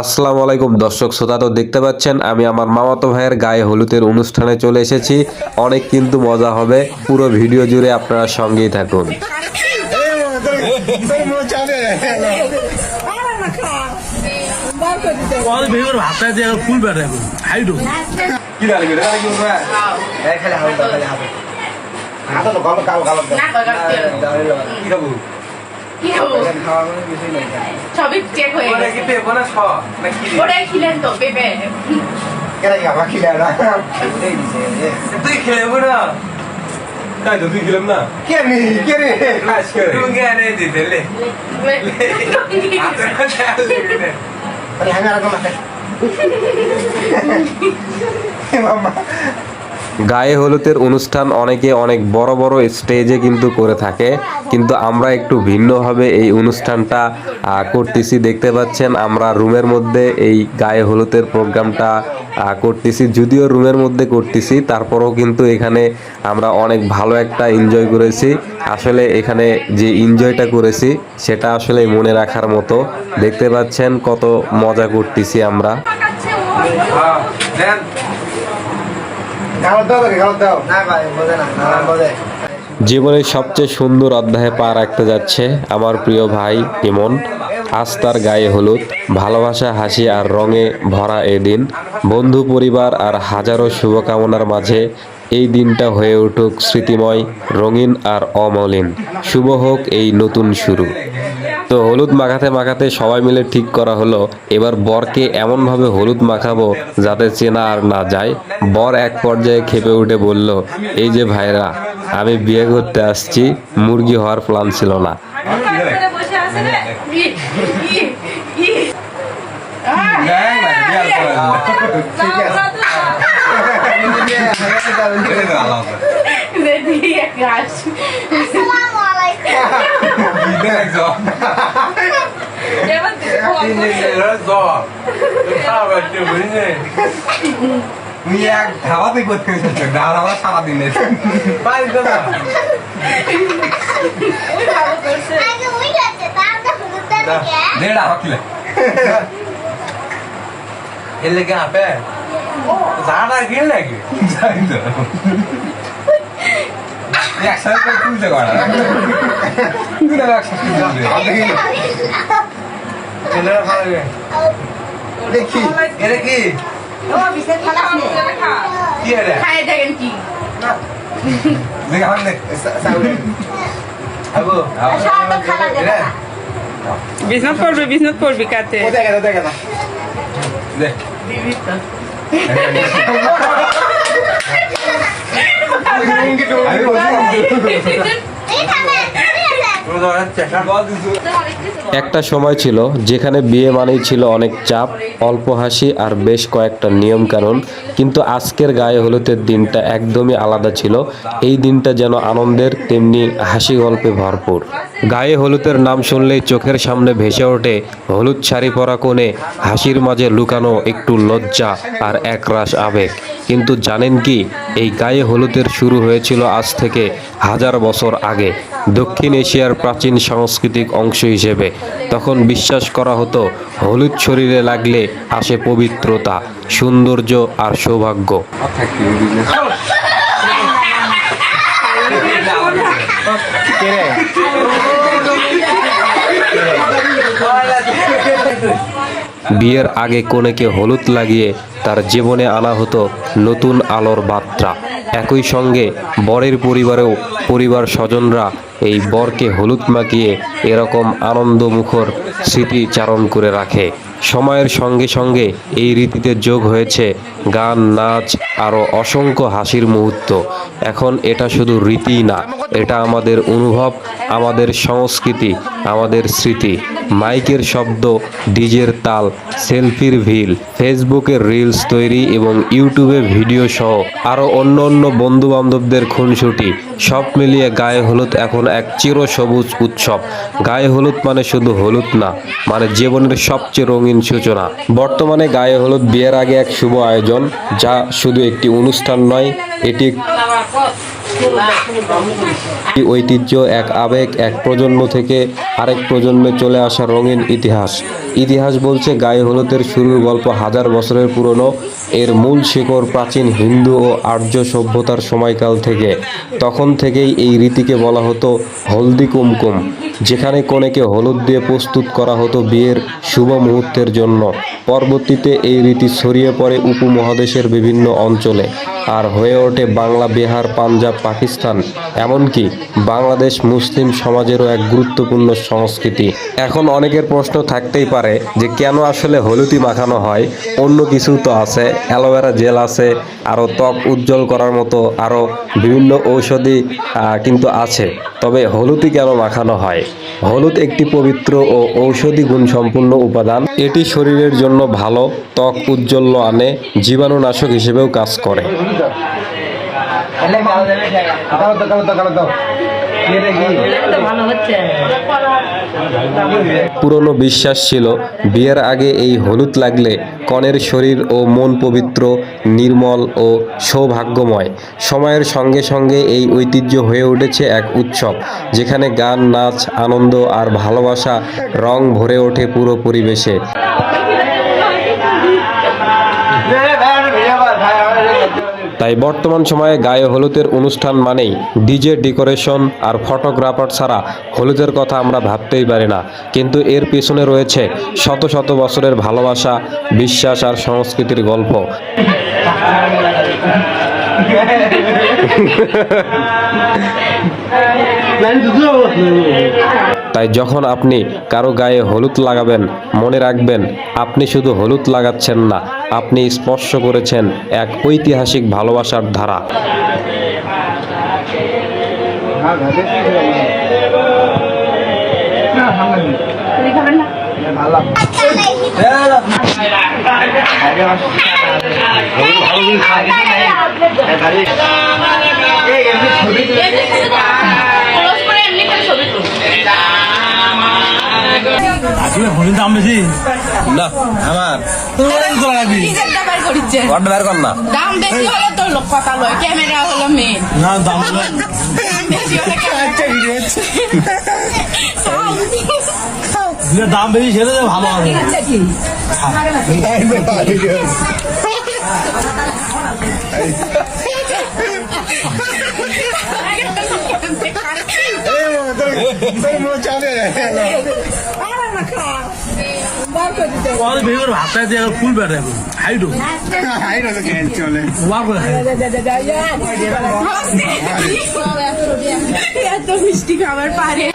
আসসালামু আলাইকুম দর্শক শ্রোতা তো দেখতে পাচ্ছেন আমি আমার মামাতো ভাইয়ের গায়ে হলুদের অনুষ্ঠানে চলে এসেছি। অনেক কিন্তু মজা হবে পুরো ভিডিও জুড়ে আপনারা সঙ্গেই থাকুন। কল ভেঙে ভাতটা দিয়ে ফুল বেড়ে হাইডো সবই চেক হয়ে গেছে ওটাই খিলেন তো পেঁপে তুই খেলব না তাই তো তুই খেলাম না তুমি আরে দিতে লে গায়ে হলুদের অনুষ্ঠান অনেকে অনেক বড় বড় স্টেজে কিন্তু করে থাকে, কিন্তু আমরা একটু ভিন্নভাবে এই অনুষ্ঠানটা করতেছি। দেখতে পাচ্ছেন আমরা রুমের মধ্যে এই গায়ে হলুদের প্রোগ্রামটা করতেছি। যদিও রুমের মধ্যে করতেছি, তারপরেও কিন্তু এখানে আমরা অনেক ভালো একটা এনজয় করেছি। আসলে এখানে যে এনজয়টা করেছি, সেটা আসলে মনে রাখার মতো। দেখতে পাচ্ছেন কত মজা করতেছি আমরা। জীবনের সবচেয়ে সুন্দর অধ্যায়ে পা রাখতে যাচ্ছে আমার প্রিয় ভাই ইমন। আজ তার গায়ে হলুদ, ভালোবাসা, হাসি আর রঙে ভরা এদিন বন্ধু, পরিবার আর হাজারো শুভকামনার মাঝে এই দিনটা হয়ে উঠুক স্মৃতিময়, রঙিন আর অমলিন। শুভ হোক এই নতুন শুরু। তো হলুদ মাখাতে মাখাতে সবাই মিলে ঠিক করা হলো। এবার বরকে এমনভাবে হলুদ মাখাবো যাতে চেনা আর না যায়। বর এক পর্যায়ে খেপে উঠে বলল এই যে ভাইরা আমি বিয়ে করতে আসছি মুরগি হওয়ার প্ল্যান ছিল না। বসে আছে রে ই ই ই দেন না বিয়াল করে দেখি গাছ দেন একজন এক ধাবাতে করতে এসেছ ধাবা সারাদিন করছে দেড় ধাবা কিলে এর লেগে আপে? ঝাড়া গেল নাকি যাই তো। একসাথে করে তুলতে পারা তুলে একসাথে দেখি এটা কি কি এটা খাই দেখেন কি বিছনাত পড়বি বিছনাত পড়বি কাতে দেখ একটা সময় ছিল যেখানে বিয়ে মানেই ছিল অনেক চাপ, অল্প হাসি আর বেশ কয়েকটা নিয়ম কানুন কিন্তু আজকের গায়ে হলুদের দিনটা একদমই আলাদা ছিল। এই দিনটা যেন আনন্দের, তেমনি হাসি গল্পে ভরপুর। গায়ে হলুদের নাম শুনলেই চোখের সামনে ভেসে ওঠে হলুদ শাড়ি পরা কোণে, হাসির মাঝে লুকানো একটু লজ্জা আর একরাশ আবেগ। কিন্তু জানেন কি, এই গায়ে হলুদের শুরু হয়েছিল আজ থেকে হাজার বছর আগে, দক্ষিণ এশিয়ার প্রাচীন সাংস্কৃতিক অংশ হিসেবে। তখন বিশ্বাস করা হতো, হলুদ শরীরে লাগলে আসে পবিত্রতা, সৌন্দর্য আর সৌভাগ্য। বিয়ের আগে কনেকে হলুদ লাগিয়ে তার জীবনে আনা হতো নতুন আলোর বার্তা। একই সঙ্গে বরের পরিবারেও পরিবার স্বজনরা এই বরকে হলুদ মাখিয়ে এরকম আনন্দমুখর স্মৃতিচারণ করে রাখে। সময়ের সঙ্গে সঙ্গে এই রীতিতে যোগ হয়েছে গান, নাচ, আরও অসংখ্য হাসির মুহূর্ত। এখন এটা শুধু রীতিই না, এটা আমাদের অনুভব, আমাদের সংস্কৃতি, আমাদের স্মৃতি। মাইকের শব্দ, ডিজের তাল, সেলফির ভিল, ফেসবুকের রিলস তৈরি এবং ইউটিউবে ভিডিও সহ আরও অন্য অন্য বন্ধু বান্ধবদের খুনসুটি সব মিলিয়ে গায়ে হলুদ এখন এক চিরসবুজ উৎসব। গায়ে হলুদ মানে শুধু হলুদ না মানে জীবনের সবচেয়ে রঙিন সূচনা। বর্তমানে গায়ে হলুদ বিয়ের আগে এক শুভ আয়োজন, যা শুধু একটি অনুষ্ঠান নয়, এটি ঐতিহ্য, এক আবেগ, এক প্রজন্ম থেকে আরেক প্রজন্মে চলে আসা রঙিন ইতিহাস। ইতিহাস বলছে গায়ে হলুদের শুরুর গল্প হাজার বছরের পুরনো। এর মূল শিকড় প্রাচীন হিন্দু ও আর্য সভ্যতার সময়কাল থেকে। তখন থেকেই এই রীতিকে বলা হতো হলদি কুমকুম, যেখানে কনেকে হলুদ দিয়ে প্রস্তুত করা হতো বিয়ের শুভ মুহূর্তের জন্য। পরবর্তীতে এই রীতি ছড়িয়ে পড়ে উপমহাদেশের বিভিন্ন অঞ্চলে। আর হয়ে ওঠে বাংলা, বিহার, পাঞ্জাব, পাকিস্তান, এমনকি বাংলাদেশ মুসলিম সমাজেরও এক গুরুত্বপূর্ণ সংস্কৃতি। এখন অনেকের প্রশ্ন থাকতেই পারে যে কেন আসলে হলুদি মাখানো হয়? অন্য কিছু তো আছে, অ্যালোভেরা জেল আছে, আরও ত্বক উজ্জ্বল করার মতো আরও বিভিন্ন ঔষধি কিন্তু আছে। তবে হলুদই কেন মাখানো হয়? হলুদ একটি পবিত্র ও ঔষধি গুণসম্পন্ন উপাদান। এটি শরীরের জন্য ভালো, ত্বক উজ্জ্বল্য আনে, জীবাণুনাশক হিসেবেও কাজ করে। দাও। দাও দাও পুরনো বিশ্বাস ছিল বিয়ের আগে এই হলুদ লাগলে কনের শরীর ও মন পবিত্র নির্মল ও সৌভাগ্যময়। সময়ের সঙ্গে সঙ্গে এই ঐতিহ্য হয়ে উঠেছে এক উৎসব যেখানে গান নাচ আনন্দ আর ভালোবাসা রং ভরে ওঠে পুরো পরিবেশে। তাই বর্তমান সময়ে গায়ে হলুদের অনুষ্ঠান মানেই ডিজে, ডেকোরেশন আর ফটোগ্রাফার ছাড়া হলুদের কথা আমরা ভাবতেই পারি না। কিন্তু এর পেছনে রয়েছে শত শত বছরের ভালোবাসা, বিশ্বাস আর সংস্কৃতির গল্প। তাই যখন আপনি কারও গায়ে হলুদ লাগাবেন মনে রাখবেন আপনি শুধু হলুদ লাগাচ্ছেন না আপনি স্পর্শ করেছেন এক ঐতিহাসিক ভালোবাসার ধারা। আসলে দাম বেশি। না আমার। কর না। দাম বেশি হলে তো লোক কথা লয় ক্যামেরা হলো মেন না দাম বেশি হলে যে দাম বেশি সেটা তো ভালো হবে। কত খাইতে ফুল বেড়ে হাইডো হাইট করে খাই এত মিষ্টি খাবার পারে